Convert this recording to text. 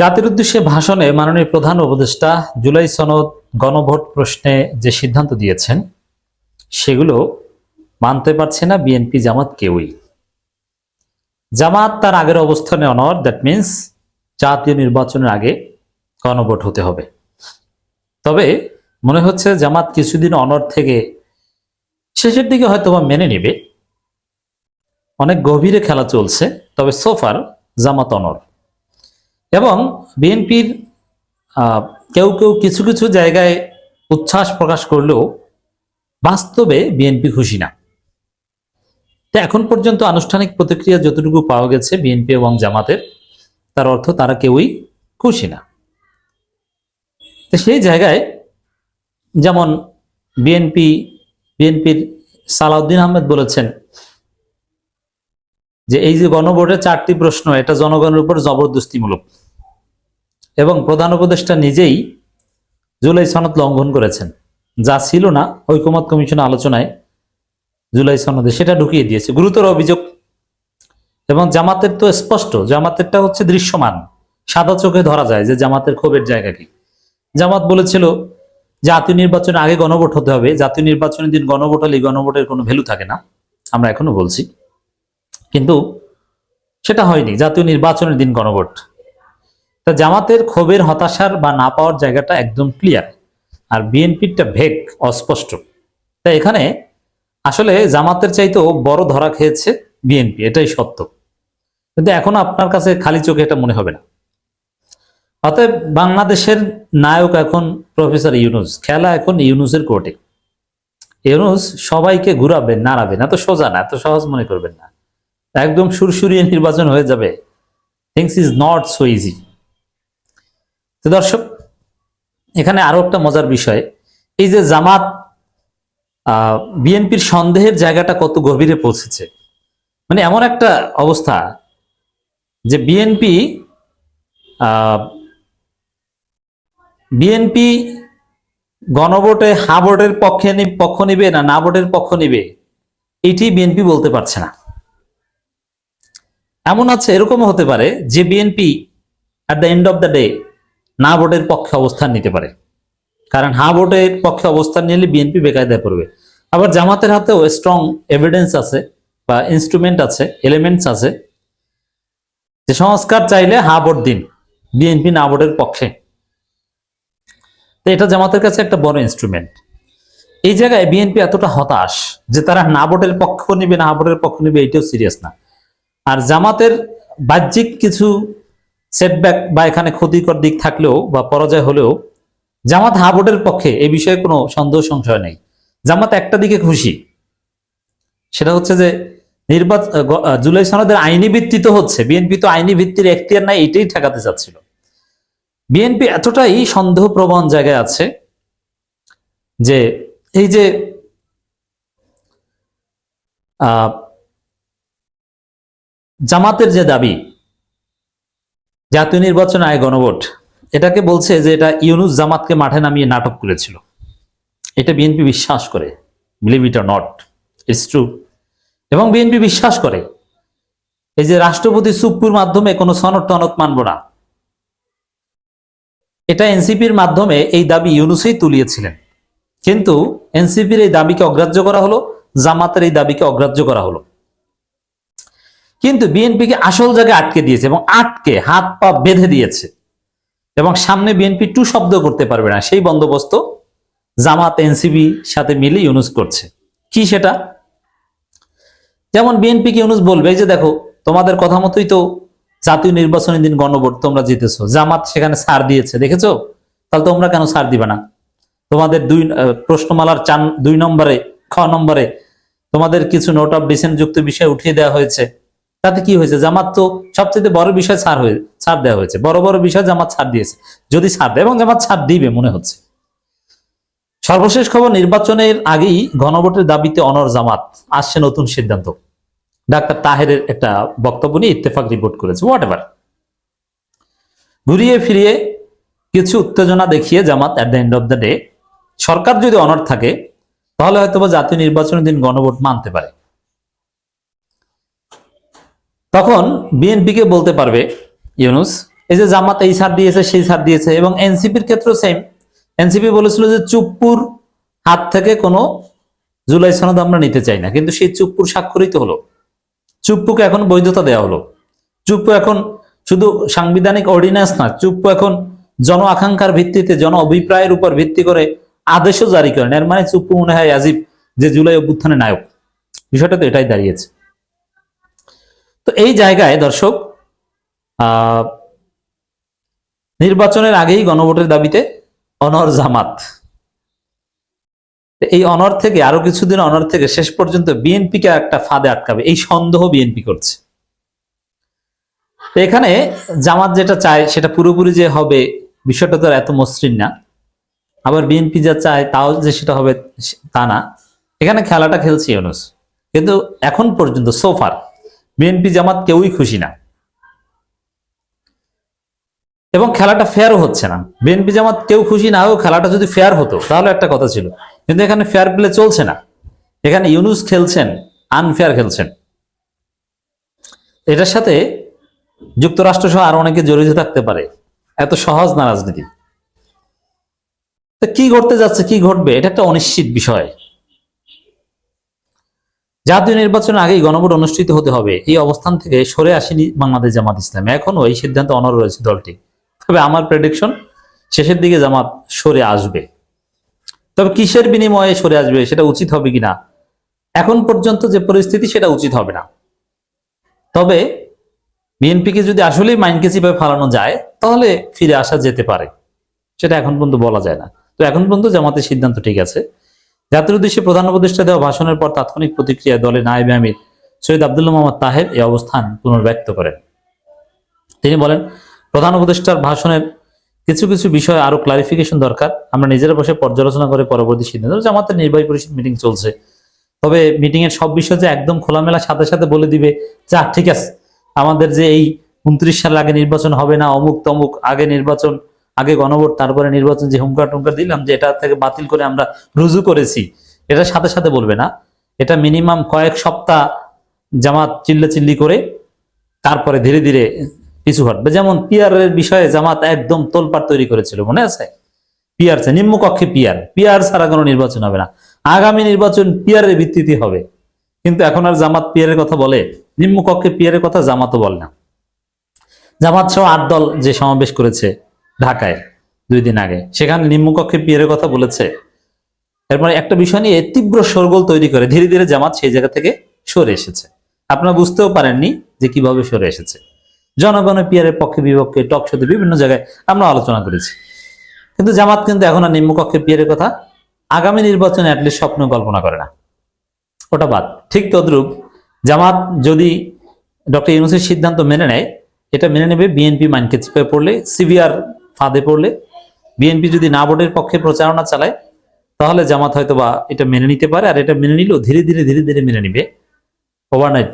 জাতির উদ্দেশ্যে ভাষণে মাননীয় প্রধান উপদেষ্টা জুলাই সনদ গণভোট প্রশ্নে যে সিদ্ধান্ত দিয়েছেন, সেগুলো মানতে পারছে না বিএনপি জামাত কেউই। জামাত তার আগের অবস্থানে অনর দ্যাট মিন্স জাতীয় নির্বাচনের আগে গণভোট হতে হবে। তবে মনে হচ্ছে জামাত কিছুদিন অনর থেকে শেষের দিকে হয়তো বা মেনে নেবে। অনেক গভীরে খেলা চলছে, তবে সোফার জামাত অনর এবং বিএনপির কেউ কেউ কিছু কিছু জায়গায় উচ্ছ্বাস প্রকাশ করলেও বাস্তবে বিএনপি খুশি না। তো এখন পর্যন্ত আনুষ্ঠানিক প্রতিক্রিয়া যতটুকু পাওয়া গেছে বিএনপি এবং জামাতের, তার অর্থ তারা কেউই খুশি না। তো সেই জায়গায় যেমন বিএনপি, বিএনপির সালাউদ্দিন আহমেদ বলেছেন যে এই যে গণভোটের চারটি প্রশ্ন, এটা জনগণের উপর জবরদস্তিমূলক। এবং প্রধান উপদেষ্টা নিজেই জুলাই সনদ লঙ্ঘন করেছেন। যা ছিল না, ঐকমত কমিশন আলোচনায় জুলাই সনদে সেটা ঢুকিয়ে দিয়েছে। গুরুতর অভিযোগ। এবং জামাতের তো স্পষ্ট, জামাতেরটা হচ্ছে দৃশ্যমান। সাদা চোখে ধরা যায় যে জামাতের ক্ষোভের জায়গা কি। জামাত বলেছিল, জাতীয় নির্বাচনের আগে গণভোট হতে হবে, জাতীয় নির্বাচনের দিন গণভোট হলে গণভোটের কোনো ভ্যালু থাকে না, আমরা এখনও বলছি। কিন্তু সেটা হয়নি, জাতীয় নির্বাচনের দিন গণভোট। তা জামাতের ক্ষোভের হতাশার বা না পাওয়ার জায়গাটা একদম ক্লিয়ার আর বিএনপিরটা ভেগ, অস্পষ্ট। তা এখানে আসলে জামাতের চাইতেও বড় ধরা খেয়েছে বিএনপি, এটাই সত্য। কিন্তু এখন আপনার কাছে খালি চোখে এটা মনে হবে না। অতএব বাংলাদেশের নায়ক এখন প্রফেসর ইউনুস, খেলা এখন ইউনুসের কোর্টে। ইউনুস সবাইকে ঘুরাবেন নাড়াবেন এত সোজা না, এত সহজ মনে করবেন না। একদম সুরসুরিয়ে নির্বাচন হয়ে যাবে। Things is not so easy তো দর্শক, এখানে আরও একটা মজার বিষয়। এই যে জামাত বিএনপির সন্দেহের জায়গাটা কত গভীরে পৌঁছেছে। মানে এমন একটা অবস্থা যে বিএনপি বিএনপি গণভোটে হা ভোটের পক্ষে পক্ষ নিবে না না ভোটের পক্ষ নিবে, এটি বিএনপি বলতে পারছে না। এমন আছে, এরকমও হতে পারে যে BNP at the end of the day না ভোটের পক্ষে অবস্থান নিতে পারে। কারণ হা ভোটের পক্ষে অবস্থান নিলে বিএনপি বেকায়দায় পড়বে। আবার জামাতের হাতেও স্ট্রং এভিডেন্স আছে বা ইনস্ট্রুমেন্ট আছে এলিমেন্টস আছে। যে সংস্কার চাইলে হা ভোট দিন, বিএনপি না ভোটের পক্ষে। তো এটা জামাতের কাছে একটা বড় ইনস্ট্রুমেন্ট এই জায়গায় বিএনপি এতটা হতাশ যে তারা না ভোটের পক্ষ নিবে, না ভোটের পক্ষ নিবে, এটাও সিরিয়াস না। আর জামাতের বাহ্যিক কিছু সেটব্যাক বা এখানে ক্ষতিকর দিক থাকলেও বা পরাজয় হলেও জামাত হা ভোটের পক্ষে এই বিষয়ে কোনো সন্দেহ সংশয় নেই। জামাত একটা দিকে খুশি, সেটা হচ্ছে যে নির্বাচন জুলাই সনদের আইনি ভিত্তিতে হচ্ছে, বিএনপি তো আইনি ভিত্তির এখতিয়ার নাই, এটাই ঠেকাতে চাচ্ছিল। বিএনপি এতটাই সন্দেহপ্রবণ জায়গায় আছে যে এই যে জামাতের যে দাবি জাতীয় নির্বাচন আয় গণভোট। এটাকে বলছে যে এটা ইউনুস জামাতকে মাঠে নামিয়ে নাটক করেছিল। এটা বিএনপি বিশ্বাস করে believe it or not it's true এবং বিএনপি বিশ্বাস করে, এই যে রাষ্ট্রপতি চুপ্পুর মাধ্যমে কোনো সনদ টনদ মানব না। এটা এনসিপির মাধ্যমে এই দাবি ইউনুসেই তুলিয়েছিলেন। কিন্তু এনসিপির এই দাবিকে অগ্রাহ্য করা হলো, জামাতের এই দাবিকে অগ্রাহ্য করা হলো। কিন্তু বিএনপিকে আসল জায়গায় আটকে দিয়েছে এবং আটকে হাত পা বেঁধে দিয়েছে। এবং সামনে বিএনপি টু শব্দ করতে পারবে না। সেই বন্দোবস্ত জামাত এনসিবি সাথে মিলে ইউনুস করছে। কি সেটা? যেমন বিএনপিকে ইউনুস বলবে যে দেখো, তোমাদের কথা মতোই তো জাতীয় নির্বাচনের দিন গণভোট, তোমরা জিতেছো। জামাত সেখানে সার দিয়েছে, দেখেছ? তাহলে তোমরা কেন সার দিবে না? তোমাদের দুই প্রশ্নমালার চান দুই নম্বরে, খ নম্বরে তোমাদের কিছু নোট অফ ডিসেন্ট যুক্ত বিষয় উঠিয়ে দেওয়া হয়েছে। তাতে কি হয়েছে? জামাত তো সবচেয়ে বড় বিষয় ছাড় হয়ে, ছাড় দেওয়া হয়েছে। বড় বড় বিষয় জামাত ছাড় দিয়েছে। যদি ছাড় দেয়, এবং জামাত ছাড় দিবে, মনে হচ্ছে। সর্বশেষ খবর, নির্বাচনের আগেই গণভোটের দাবিতে অনর জামাত। আসছে নতুন সিদ্ধান্ত। ডাক্তার তাহেরের একটা বক্তব্য নিয়ে ইত্তেফাক রিপোর্ট করেছে। হোয়াট এভার ঘুরিয়ে ফিরিয়ে কিছু উত্তেজনা দেখিয়ে Jamaat at the end of the day সরকার যদি অনর থাকে, তাহলে হয়তো জাতীয় নির্বাচনের দিন গণভোট মানতে পারে। তখন বিএনপিকে বলতে পারবে, ইউনুস, এই যে জামাত এই সার দিয়েছে, সেই সার দিয়েছে, এবং এনসিপির ক্ষেত্রেও সেম এনসিপি বলেছিল যে চুপ্পুর হাত থেকে কোনো জুলাই সনদ আমরা নিতে চাই না, কিন্তু সেই চুপ্পুর স্বাক্ষরিত হলো। চুপ্পুকে এখন বৈধতা দেওয়া হলো। চুপ্পু এখন শুধু সাংবিধানিক অর্ডিন্যান্স না, চুপ্পু এখন জন আকাঙ্ক্ষার ভিত্তিতে, জন অভিপ্রায়ের উপর ভিত্তি করে আদেশও জারি করেন। এর মানে চুপ্পু মনে হয় আজিব যে জুলাই অভ্যুত্থানের নায়ক। বিষয়টা তো এটাই দাঁড়িয়েছে। তো এই জায়গায়, দর্শক নির্বাচনের আগেই গণভোটের দাবিতে অনর জামাত। এই অনর থেকে, আরও কিছুদিন অনর থেকে শেষ পর্যন্ত বিএনপিকে একটা ফাঁদে আটকাবে। এই সন্দেহ বিএনপি করছে। এখানে জামাত যেটা চায়, সেটা পুরোপুরি যে হবে বিষয়টা তো এত মসৃণ না। আবার বিএনপি যা চায়, তাও যে সেটা হবে তা না। এখানে খেলাটা খেলছে ইউনুস। কিন্তু এখন পর্যন্ত সোফার বিএনপি জামাত কেউই খুশি না। এবং খেলাটা ফেয়ারও হচ্ছে না। বিএনপি জামাত কেউ খুশি না হোক খেলাটা যদি ফেয়ার হতো, তাহলে একটা কথা ছিল। কিন্তু এখানে ফেয়ার প্লে চলছে না। এখানে ইউনুস খেলছেন আনফেয়ার খেলছেন। এটার সাথে যুক্তরাষ্ট্র সহ আরও অনেকে জড়িত থাকতে পারে। এত সহজ না রাজনীতি। তো কি ঘটতে যাচ্ছে, কি ঘটবে, এটা একটা অনিশ্চিত বিষয়। জাতীয় নির্বাচনের আগেই গণভোট অনুষ্ঠিত হতে হবে। এই অবস্থান থেকে সরে আসেনি বাংলাদেশ জামাত ইসলাম। এখনও এই সিদ্ধান্ত অনর রয়েছে দলটি। তবে আমার প্রেডিকশন শেষের দিকে জামাত সরে আসবে। তবে কিসের বিনিময়ে সরে আসবে সেটা উচিত হবে কিনা? এখন পর্যন্ত যে পরিস্থিতি, সেটা উচিত হবে না। তবে বিএনপিকে যদি আসলেই মাইনকেসি ভাবে ফালানো যায়, তাহলে ফিরে আসা যেতে পারে। সেটা এখন পর্যন্ত বলা যায় না। তো এখন পর্যন্ত জামাতের সিদ্ধান্ত ঠিক আছে। জাতির উদ্দেশ্যে প্রধান উপদেষ্টা দেওয়া ভাষণের পর তাৎক্ষণিক প্রতিক্রিয়া দলে নায়েবে আমির সৈয়দ আবদুল্লাহ মোহাম্মদ তাহের এই অবস্থান পুনর্ব্যক্ত করেন। তিনি বলেন, প্রধান উপদেষ্টার ভাষণের কিছু কিছু বিষয়ে আরও ক্লারিফিকেশন দরকার। আমরা নিজেরা বসে পর্যালোচনা করে পরবর্তী সিদ্ধান্ত জামাতের নির্বাহী পরিষদ মিটিং চলছে। তবে মিটিং এর সব বিষয় যে একদম খোলামেলা সাথে সাথে বলে দিবে, যা ঠিক আছে। আমাদের যে এই উনত্রিশ সাল আগে নির্বাচন হবে না, অমুক তমুক আগে নির্বাচন আগে গণভোট, তারপরে নির্বাচন যে হুঙ্কার টুঙ্কার দিলাম যে এটা থেকে বাতিল করে আমরা রুজু করেছি, এটা সাথে সাথে বলবে না। এটা মিনিমাম কয়েক সপ্তাহ জামাত চিল্লা চিল্লি করে তারপরে ধীরে ধীরে পিছু হটবে। যেমন পিয়ারের বিষয়ে জামাত একদম তোলপাড় তৈরি করেছিল, মনে আছে? Peer নিম্নকক্ষে peer. পিয়ার ছাড়া কোনো নির্বাচন হবে না। আগামী নির্বাচন পিয়ারের ভিত্তিতে হবে। কিন্তু এখন আর জামাত পিয়ারের কথা বলে? নিম্নকক্ষে পিয়ারের কথা জামাতও বলে না। জামাত সহ আট দল যে সমাবেশ করেছে ঢাকায়, দুই দিন আগে। সেখানে নিম্নকক্ষে পিয়ারের কথা বলেছে। এরপরে একটা বিষয় নিয়ে তীব্র সরগোল তৈরি করে ধীরে ধীরে জামাত সেই জায়গা থেকে সরে এসেছে। আপনারা বুঝতেও পারেননি যে কীভাবে সরে এসেছে। জনগণের পিয়ারের পক্ষে বিপক্ষে টক শোতে বিভিন্ন জায়গায় আমরা আলোচনা করেছি। কিন্তু জামাত কিন্তু এখন আর নিম্নকক্ষে পিয়ারের কথা আগামী নির্বাচনে অ্যাটলিস্ট স্বপ্ন কল্পনা করে না। ওটা বাদ। ঠিক তদ্রুপ জামাত যদি ডক্টর ইউনুসের সিদ্ধান্ত মেনে নেয়, এটা মেনে নেবে বিএনপি মাইনকে চিপে পড়লে সিভিআর ফাঁদে পড়লে, বিএনপি যদি না ভোটের পক্ষে প্রচারণা চালায়, তাহলে জামাত হয়তো বা এটা মেনে নিতে পারে, আর এটা মেনে নিলেও ধীরে ধীরে ধীরে ধীরে মেনে নিবে। ওভারনাইট